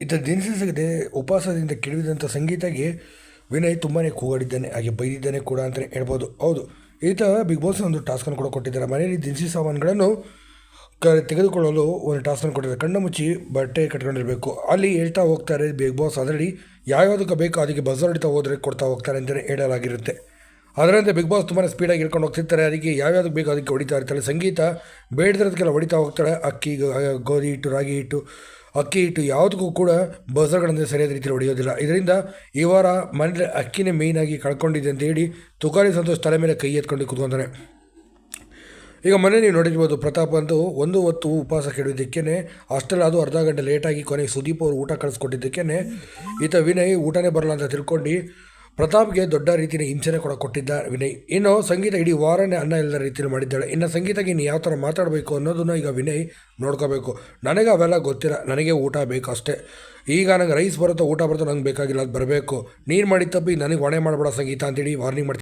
ಇತ ದಿನಸಿ ಸಿಗದೆ ಉಪವಾಸದಿಂದ ಕೆಡವಿದಂಥ ಸಂಗೀತಗೆ ವಿನಯ್ ತುಂಬಾ ಕೂಗಾಡಿದ್ದಾನೆ, ಹಾಗೆ ಬೈದಿದ್ದಾನೆ ಕೂಡ ಅಂತಲೇ ಹೇಳ್ಬೋದು. ಹೌದು, ಈತ ಬಿಗ್ ಬಾಸ್ ಒಂದು ಟಾಸ್ಕನ್ನು ಕೂಡ ಕೊಟ್ಟಿದ್ದಾರೆ. ಮನೆಯಲ್ಲಿ ದಿನಸಿ ಸಾಮಾನುಗಳನ್ನು ಕ, ತೆಗೆದುಕೊಳ್ಳಲು ಒಂದು ಟಾಸ್ಕನ್ನು ಕೊಟ್ಟಿದ್ದಾರೆ. ಕಣ್ಣು ಮುಚ್ಚಿ ಬಟ್ಟೆ ಕಟ್ಕೊಂಡಿರಬೇಕು. ಅಲ್ಲಿ ಹೇಳ್ತಾ ಹೋಗ್ತಾರೆ ಬಿಗ್ ಬಾಸ್ ಅದರಲ್ಲಿ ಯಾವ್ಯಾವುದಕ್ಕೆ ಬೇಕೋ ಅದಕ್ಕೆ ಬಸ್ ಹೊಡಿತಾ ಹೋದರೆ ಕೊಡ್ತಾ ಹೋಗ್ತಾರೆ ಅಂತಲೇ ಹೇಳಲಾಗಿರುತ್ತೆ. ಅದರಂತೆ ಬಿಗ್ ಬಾಸ್ ತುಂಬಾ ಸ್ಪೀಡಾಗಿ ಇಳ್ಕೊಂಡು ಹೋಗ್ತಿರ್ತಾರೆ. ಅದಕ್ಕೆ ಯಾವ್ಯಾವ್ದು ಬೇಕು ಅದಕ್ಕೆ ಹೊಡಿತಾ ಇರ್ತಾಳೆ ಸಂಗೀತ ಬೇಡದಿರೋದಕ್ಕೆಲ್ಲ ಹೊಡಿತಾ ಹೋಗ್ತಾಳೆ. ಅಕ್ಕಿ ಗೋಧಿ ಹಿಟ್ಟು, ರಾಗಿ ಹಿಟ್ಟು, ಅಕ್ಕಿ ಹಿಟ್ಟು ಯಾವುದಕ್ಕೂ ಕೂಡ ಬಸರ್ಗಳನ್ನು ಸರಿಯಾದ ರೀತಿಯಲ್ಲಿ ಹೊಡೆಯೋದಿಲ್ಲ. ಇದರಿಂದ ಈ ವಾರ ಮನೇಲಿ ಅಕ್ಕಿನೇ ಮೇಯ್ನಾಗಿ ಕಳ್ಕೊಂಡಿದೆ ಅಂತ ಹೇಳಿ ತುಕಾರಿ ಸಂತೋಷ್ ತಲೆ ಮೇಲೆ ಕೈ ಎತ್ಕೊಂಡು ಕೂತ್ಕೊಂತಾನೆ. ಈಗ ಮೊನ್ನೆ ನೀವು ನೋಡಿರ್ಬೋದು ಪ್ರತಾಪ್ ಅಂತ ಒಂದು ಹೊತ್ತು ಉಪವಾಸ ಕೆಡೋದಕ್ಕೇ ಅಷ್ಟೆಲ್ಲ ಅದು ಅರ್ಧ ಗಂಟೆ ಲೇಟಾಗಿ ಕೊನೆಗೆ ಸುದೀಪ್ ಅವರು ಊಟ ಕಳಿಸ್ಕೊಟ್ಟಿದ್ದಕ್ಕೇ ಈತ ವಿನಯ್ ಊಟನೇ ಬರಲ್ಲ ಅಂತ ತಿಳ್ಕೊಂಡು ಪ್ರತಾಪ್ಗೆ ದೊಡ್ಡ ರೀತಿಯ ಹಿಂಸೆನೆ ಕೂಡ ಕೊಟ್ಟಿದ್ದ ವಿನಯ್. ಇನ್ನು ಸಂಗೀತ ಇಡೀ ವಾರನೇ ಅನ್ನ ಇಲ್ಲದ ರೀತಿಯಲ್ಲಿ ಮಾಡಿದ್ದಾಳೆ. ಇನ್ನು ಸಂಗೀತಗೆ ಇನ್ನು ಯಾವ ಥರ ಮಾತಾಡಬೇಕು ಅನ್ನೋದನ್ನು ಈಗ ವಿನಯ್ ನೋಡ್ಕೋಬೇಕು. ನನಗೆ ಅವೆಲ್ಲ ಗೊತ್ತಿಲ್ಲ. ನನಗೆ ಊಟ ಬೇಕು ಅಷ್ಟೇ ಈಗ ನನಗೆ ರೈಸ್ ಬರುತ್ತೋ ಊಟ ಬರುತ್ತೋ ನಂಗೆ ಬೇಕಾಗಿಲ್ಲ. ಅದು ಬರಬೇಕು. ನೀನು ಮಾಡಿದ ತಪ್ಪಿ ನನಗೆ ಹೊಣೆ ಮಾಡಬೇಡ ಸಂಗೀತ ಅಂತೇಳಿ ವಾರ್ನಿಂಗ್ ಮಾಡ್ತೀನಿ